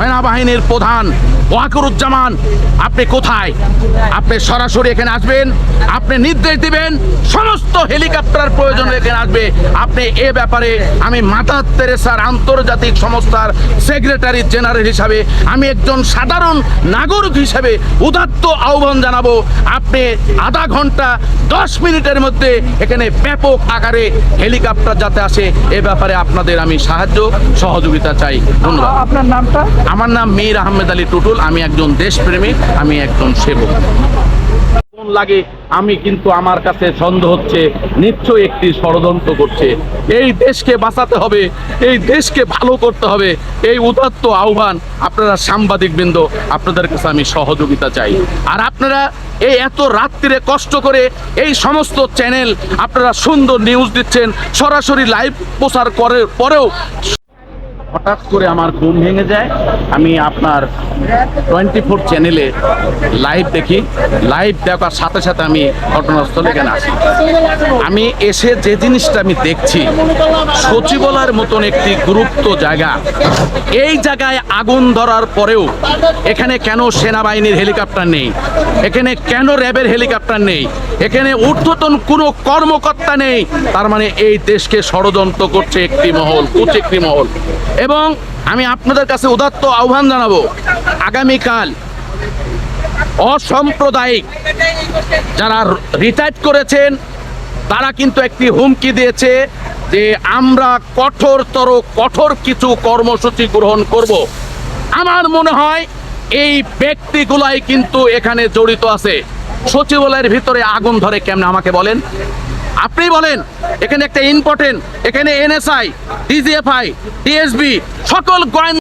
সেনাবাহিনীর প্রধান ওয়াকরুজ্জামান আপনি কোথায়? আপনি সরাসরি এখানে আসবেন আপনি নির্দেশ দিবেন সমস্ত হেলিকপ্টার প্রয়োজন এখানে আসবে। আপনি এ ব্যাপারে আমি মাদার তেরেসার আন্তর্জাতিক সংস্থার সেক্রেটারি জেনারেল হিসাবে আমি একজন সাধারণ নাগরিক হিসাবে উদাত্ত আহ্বান জানাব। আপনি আধা ঘণ্টা দশ মিনিটের মধ্যে এখানে ব্যাপক আকারে হেলিকপ্টার যাতে আসে এ ব্যাপারে আপনাদের আমি সাহায্য সহযোগিতা চাই। ধন্যবাদ। আপনার নামটা? আমার নাম মীর আহমেদ আলী টুটুল আমি একজন দেশপ্রেমিক আমি একজন সেবক। লাগে আমি কিন্তু আমার কাছে সন্দেহ হচ্ছে, নিশ্চয়ই একটি ষড়যন্ত্র করছে। এই দেশকে বাঁচাতে হবে, এই দেশকে ভালো করতে হবে, এই উদাত্ত আহ্বান আপনারা সাংবাদিক বৃন্দ আপনাদের কাছে আমি সহযোগিতা চাই। আর আপনারা এই এত রাত্রিরে কষ্ট করে এই সমস্ত চ্যানেল আপনারা সুন্দর নিউজ দিচ্ছেন, সরাসরি লাইভ প্রচার করার পরেও হঠাৎ করে আমার ঘুম ভেঙে যায়। আমি আপনার টোয়েন্টি ফোর চ্যানেলে লাইভ দেখি। লাইভ দেখার সাথে সাথে আমি ঘটনাস্থলে এখানে আসি। আমি এসে যে জিনিসটা আমি দেখছি, সচিবালয়ের মতন একটি গুরুত্ব জায়গা। এই জায়গায় আগুন ধরার পরেও এখানে কেন সেনাবাহিনীর হেলিকপ্টার নেই? এখানে কেন র্যাবের হেলিকপ্টার নেই? এখানে ঊর্ধ্বতন কোনো কর্মকর্তা নেই? তার মানে এই দেশকে ষড়যন্ত্র করছে একটি মহল কুচ একটি মহল। এবং আমি আপনাদের কাছে উদাত্ত আহ্বান জানাব, আগামীকাল অসাম্প্রদায়িক যারা রিটায়ার্ড করেছেন, তারা কিন্তু একটি হুমকি দিয়েছে যে আমরা কঠোরতর, কঠোর কিছু কর্মসূচি গ্রহণ করব। আমার মনে হয় এই ব্যক্তিগুলাই কিন্তু এখানে জড়িত আছে। সচিবালয়ের ভিতরে আগুন ধরে কেমনে আমাকে বলেন? আপনি বলেন এখানে একটা ইম্পর্টেন্ট এখানে এনএসআই ডিজিএফআই ডিএসবি সকল গোয়েন্দা